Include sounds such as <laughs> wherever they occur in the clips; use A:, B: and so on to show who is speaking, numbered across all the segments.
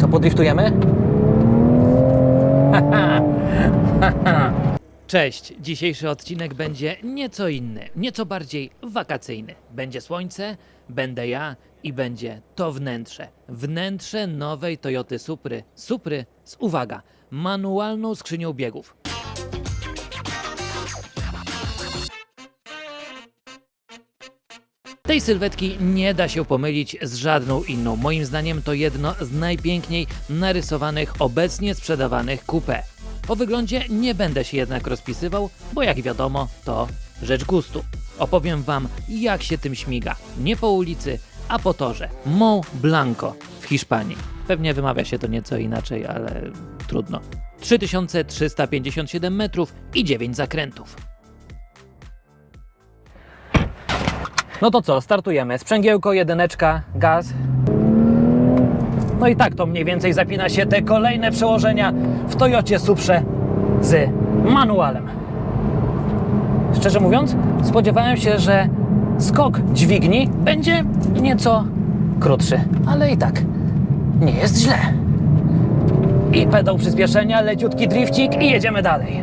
A: Co, podriftujemy?
B: Cześć! Dzisiejszy odcinek będzie nieco inny, nieco bardziej wakacyjny. Będzie słońce, będę ja i będzie to wnętrze. Wnętrze nowej Toyoty Supry. Supry z, uwaga, manualną skrzynią biegów. Tej sylwetki nie da się pomylić z żadną inną. Moim zdaniem to jedno z najpiękniej narysowanych obecnie sprzedawanych coupe. O wyglądzie nie będę się jednak rozpisywał, bo jak wiadomo, to rzecz gustu. Opowiem wam, jak się tym śmiga. Nie po ulicy, a po torze. Mont Blanco w Hiszpanii. Pewnie wymawia się to nieco inaczej, ale trudno. 3357 metrów i 9 zakrętów.
A: No to co, startujemy. Sprzęgiełko, jedyneczka, gaz. No i tak to mniej więcej zapina się te kolejne przełożenia w Toyocie Suprze z manualem. Szczerze mówiąc, spodziewałem się, że skok dźwigni będzie nieco krótszy, ale i tak nie jest źle. I pedał przyspieszenia, leciutki drifcik i jedziemy dalej.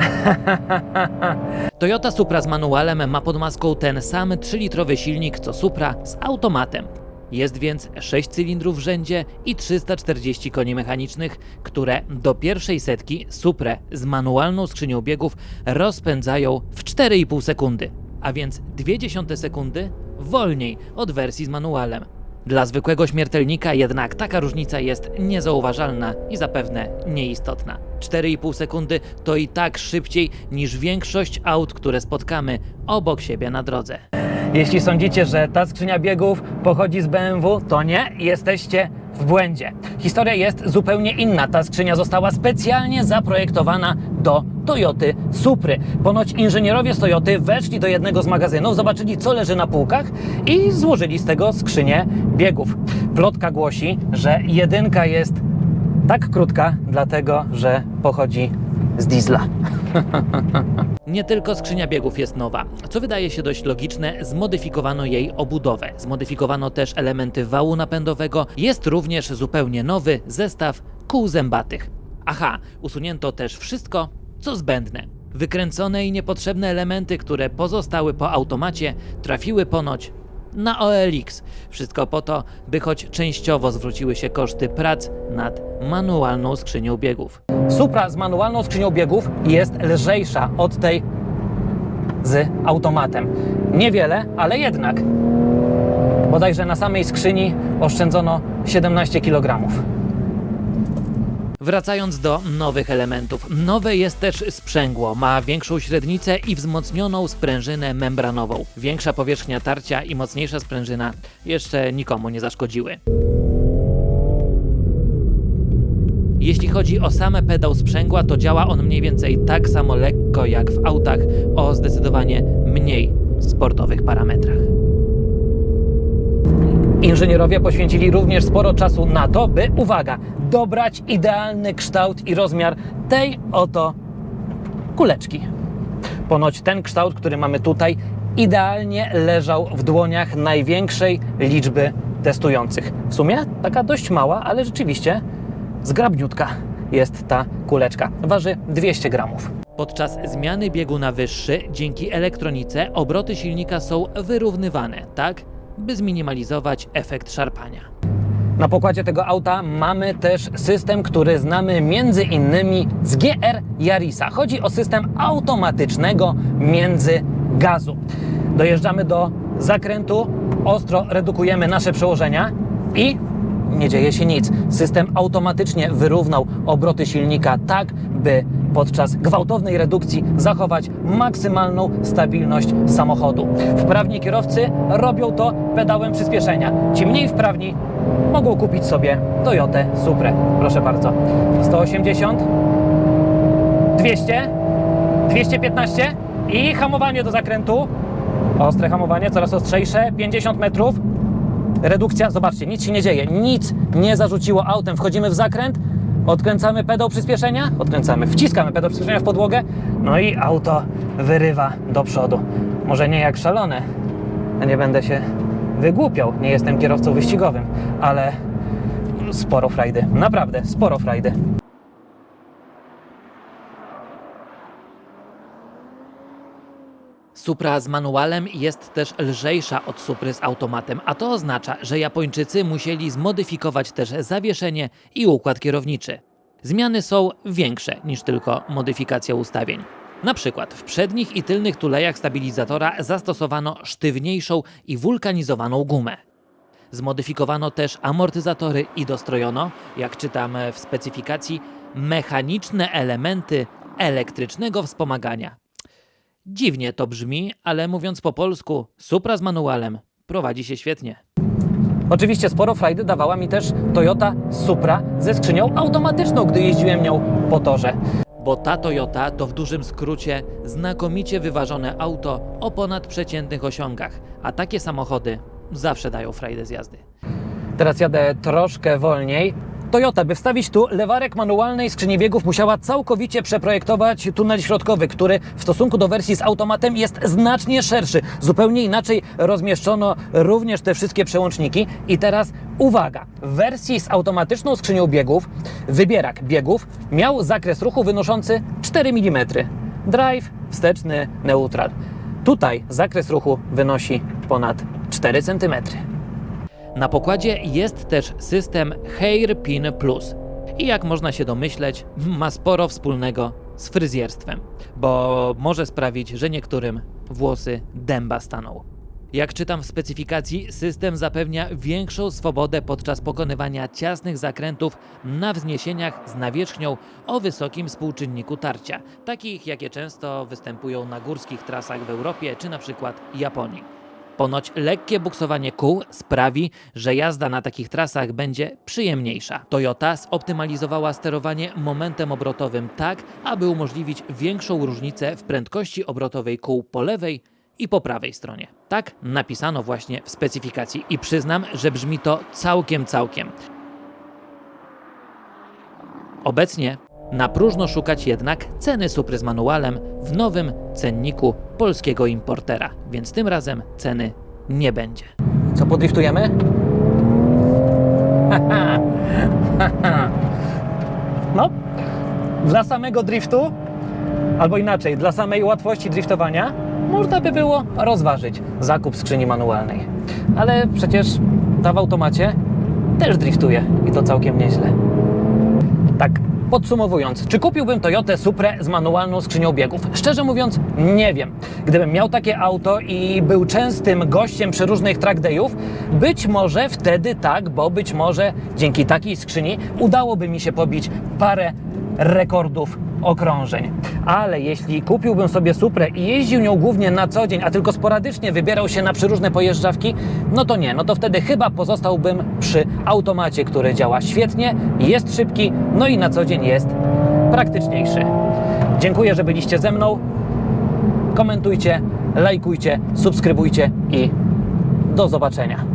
A: <laughs>
B: Toyota Supra z manualem ma pod maską ten sam 3-litrowy silnik co Supra z automatem. Jest więc 6 cylindrów w rzędzie i 340 koni mechanicznych, które do pierwszej setki Suprę z manualną skrzynią biegów rozpędzają w 4,5 sekundy, a więc 0,2 sekundy wolniej od wersji z manualem. Dla zwykłego śmiertelnika jednak taka różnica jest niezauważalna i zapewne nieistotna. 4,5 sekundy to i tak szybciej niż większość aut, które spotkamy obok siebie na drodze.
A: Jeśli sądzicie, że ta skrzynia biegów pochodzi z BMW, to nie, jesteście w błędzie. Historia jest zupełnie inna. Ta skrzynia została specjalnie zaprojektowana do Toyoty Supry. Ponoć inżynierowie z Toyoty weszli do jednego z magazynów, zobaczyli co leży na półkach i złożyli z tego skrzynię biegów. Plotka głosi, że jedynka jest tak krótka, dlatego że pochodzi z diesla. <laughs>
B: Nie tylko skrzynia biegów jest nowa. Co wydaje się dość logiczne, zmodyfikowano jej obudowę. Zmodyfikowano też elementy wału napędowego. Jest również zupełnie nowy zestaw kół zębatych. Aha, usunięto też wszystko, co zbędne. Wykręcone i niepotrzebne elementy, które pozostały po automacie, trafiły ponoć na OLX. Wszystko po to, by choć częściowo zwróciły się koszty prac nad manualną skrzynią biegów.
A: Supra z manualną skrzynią biegów jest lżejsza od tej z automatem. Niewiele, ale jednak. Bodajże na samej skrzyni oszczędzono 17 kg.
B: Wracając do nowych elementów. Nowe jest też sprzęgło. Ma większą średnicę i wzmocnioną sprężynę membranową. Większa powierzchnia tarcia i mocniejsza sprężyna jeszcze nikomu nie zaszkodziły. Jeśli chodzi o same pedał sprzęgła, to działa on mniej więcej tak samo lekko jak w autach o zdecydowanie mniej sportowych parametrach.
A: Inżynierowie poświęcili również sporo czasu na to, by, uwaga, dobrać idealny kształt i rozmiar tej oto kuleczki. Ponoć ten kształt, który mamy tutaj, idealnie leżał w dłoniach największej liczby testujących. W sumie taka dość mała, ale rzeczywiście zgrabniutka jest ta kuleczka. Waży 200 gramów.
B: Podczas zmiany biegu na wyższy, dzięki elektronice, obroty silnika są wyrównywane, tak by zminimalizować efekt szarpania.
A: Na pokładzie tego auta mamy też system, który znamy między innymi z GR Yarisa. Chodzi o system automatycznego międzygazu. Dojeżdżamy do zakrętu, ostro redukujemy nasze przełożenia i nie dzieje się nic. System automatycznie wyrównał obroty silnika tak, by podczas gwałtownej redukcji zachować maksymalną stabilność samochodu. Wprawni kierowcy robią to pedałem przyspieszenia. Ci mniej wprawni mogą kupić sobie Toyotę Suprę. Proszę bardzo. 180, 200, 215 i hamowanie do zakrętu. Ostre hamowanie, coraz ostrzejsze, 50 metrów. Redukcja, zobaczcie, nic się nie dzieje, nic nie zarzuciło autem. Wchodzimy w zakręt, odkręcamy pedał przyspieszenia, odkręcamy, wciskamy pedał przyspieszenia w podłogę, no i auto wyrywa do przodu. Może nie jak szalone, nie będę się wygłupiał, nie jestem kierowcą wyścigowym, ale sporo frajdy, naprawdę sporo frajdy.
B: Supra z manualem jest też lżejsza od Supry z automatem, a to oznacza, że Japończycy musieli zmodyfikować też zawieszenie i układ kierowniczy. Zmiany są większe niż tylko modyfikacja ustawień. Na przykład w przednich i tylnych tulejach stabilizatora zastosowano sztywniejszą i wulkanizowaną gumę. Zmodyfikowano też amortyzatory i dostrojono, jak czytam w specyfikacji, mechaniczne elementy elektrycznego wspomagania. Dziwnie to brzmi, ale mówiąc po polsku, Supra z manualem prowadzi się świetnie.
A: Oczywiście sporo frajdy dawała mi też Toyota Supra ze skrzynią automatyczną, gdy jeździłem nią po torze.
B: Bo ta Toyota to w dużym skrócie znakomicie wyważone auto o ponadprzeciętnych osiągach, a takie samochody zawsze dają frajdę z jazdy.
A: Teraz jadę troszkę wolniej. Toyota, by wstawić tu lewarek manualnej skrzyni biegów, musiała całkowicie przeprojektować tunel środkowy, który w stosunku do wersji z automatem jest znacznie szerszy. Zupełnie inaczej rozmieszczono również te wszystkie przełączniki. I teraz uwaga, w wersji z automatyczną skrzynią biegów wybierak biegów miał zakres ruchu wynoszący 4 mm. Drive, wsteczny, neutral. Tutaj zakres ruchu wynosi ponad 4 cm.
B: Na pokładzie jest też system Hairpin Plus. I jak można się domyśleć, ma sporo wspólnego z fryzjerstwem, bo może sprawić, że niektórym włosy dęba staną. Jak czytam w specyfikacji, system zapewnia większą swobodę podczas pokonywania ciasnych zakrętów na wzniesieniach z nawierzchnią o wysokim współczynniku tarcia, takich jakie często występują na górskich trasach w Europie czy na przykład Japonii. Ponoć lekkie buksowanie kół sprawi, że jazda na takich trasach będzie przyjemniejsza. Toyota zoptymalizowała sterowanie momentem obrotowym tak, aby umożliwić większą różnicę w prędkości obrotowej kół po lewej i po prawej stronie. Tak napisano właśnie w specyfikacji i przyznam, że brzmi to całkiem, całkiem. Obecnie na próżno szukać jednak ceny Supry z manualem w nowym cenniku polskiego importera, więc tym razem ceny nie będzie.
A: Co podriftujemy? <laughs> no, dla samego driftu, albo inaczej, dla samej łatwości driftowania, można by było rozważyć zakup skrzyni manualnej. Ale przecież ta w automacie też driftuje i to całkiem nieźle. Podsumowując, czy kupiłbym Toyotę Suprę z manualną skrzynią biegów? Szczerze mówiąc, nie wiem. Gdybym miał takie auto i był częstym gościem przy różnych track dayów, być może wtedy tak, bo być może dzięki takiej skrzyni udałoby mi się pobić parę rekordów okrążeń. Ale jeśli kupiłbym sobie Suprę i jeździł nią głównie na co dzień, a tylko sporadycznie wybierał się na przeróżne pojeżdżawki, no to nie, no to wtedy chyba pozostałbym przy automacie, który działa świetnie, jest szybki, no i na co dzień jest praktyczniejszy. Dziękuję, że byliście ze mną. Komentujcie, lajkujcie, subskrybujcie i do zobaczenia.